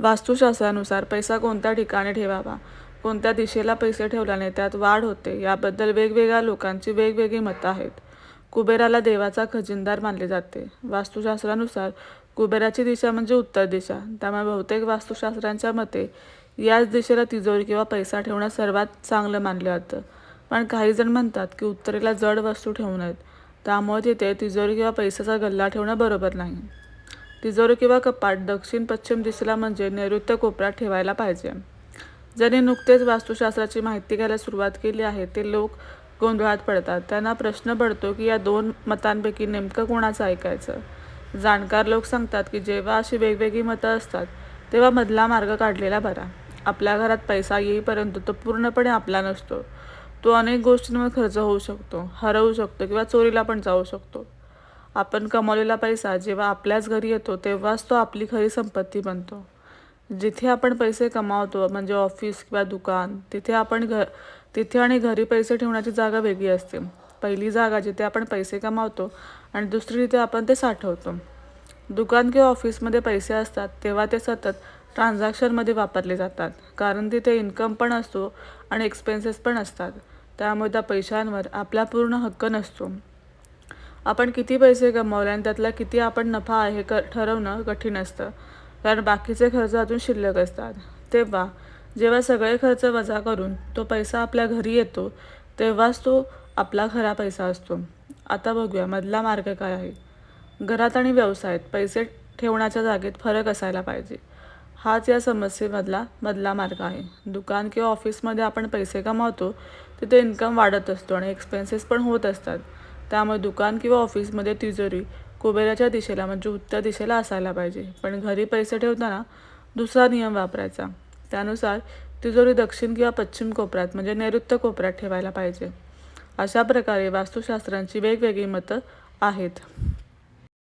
वास्तुशास्त्रानुसार पैसा कोणत्या ठिकाणी ठेवावा? कोणत्या दिशेला पैसे ठेवल्याने त्यात वाढ होते? याबद्दल वेगवेगळ्या लोकांची वेगवेगळी मतं आहेत. कुबेराला देवाचा खजिनदार मानले जाते. वास्तुशास्त्रानुसार कुबेराची दिशा म्हणजे उत्तर दिशा. त्यामुळे बहुतेक वास्तुशास्त्रांच्या मते याच दिशेला तिजोरी किंवा पैसा ठेवणं सर्वात चांगलं मानलं जातं. पण काही जण म्हणतात की उत्तरेला जड वस्तू ठेवू नयेत. त्यामुळे तिथे तिजोरी किंवा पैशाचा गल्ला ठेवणं बरोबर नाही. तिजोरी किंवा कपाट दक्षिण पश्चिम दिशेला म्हणजे नैऋत्य कोपरा ठेवायला पाहिजे. ज्यांनी नुकतेच वास्तुशास्त्राची माहिती घ्यायला सुरुवात केली आहे ते लोक गोंधळात पडतात. त्यांना प्रश्न पडतो की या दोन मतांपैकी नेमकं कोणाचं ऐकायचं? जाणकार लोक सांगतात की जेव्हा अशी वेगवेगळी मतं असतात तेव्हा मधला मार्ग काढलेला बरा. आपल्या घरात पैसा येईपर्यंत तो पूर्णपणे आपला नसतो. तो अनेक गोष्टींवर खर्च होऊ शकतो हरवू शकतो किंवा चोरीला पण जाऊ शकतो. आपण कमावलेला पैसा जेव्हा आपल्याच घरी येतो तेव्हाच तो आपली खरी संपत्ती बनतो. जिथे आपण पैसे कमावतो म्हणजे ऑफिस किंवा दुकान तिथे आपण घ तिथे आणि घरी पैसे ठेवण्याची जागा वेगळी असते. पहिली जागा जिथे आपण पैसे कमावतो आणि दुसरी जिथे आपण ते साठवतो. दुकान किंवा ऑफिसमध्ये पैसे असतात तेव्हा ते सतत ट्रान्झॅक्शनमध्ये वापरले जातात. कारण तिथे इन्कम पण असतो आणि एक्सपेन्सेस पण असतात. त्यामुळे त्या पैशांवर आपला पूर्ण हक्क नसतो. आपण किती पैसे कमावले आणि त्यातला किती आपण नफा आहे क ठरवणं कठीण असतं. कारण बाकीचे खर्च अजून शिल्लक असतात. तेव्हा जेव्हा सगळे खर्च वजा करून तो पैसा आपल्या घरी येतो तेव्हाच तो आपला खरा पैसा असतो. आता बघूया मधला मार्ग काय आहे. घरात आणि व्यवसायात पैसे ठेवण्याच्या जागेत फरक असायला पाहिजे. हाच या समस्येमधला मधला मार्ग आहे. दुकान किंवा ऑफिसमध्ये आपण पैसे कमावतो तिथे इन्कम वाढत असतो आणि एक्सपेन्सेस पण होत असतात. त्यामुळे दुकान किंवा ऑफिसमध्ये तिजोरी कुबेराच्या दिशेला म्हणजे उत्तर दिशेला असायला पाहिजे. पण घरी पैसे ठेवताना दुसरा नियम वापरायचा. त्यानुसार तिजोरी दक्षिण किंवा पश्चिम कोपऱ्यात म्हणजे नैऋत्य कोपऱ्यात ठेवायला पाहिजे. अशा प्रकारे वास्तुशास्त्रांची वेगवेगळी मतं आहेत.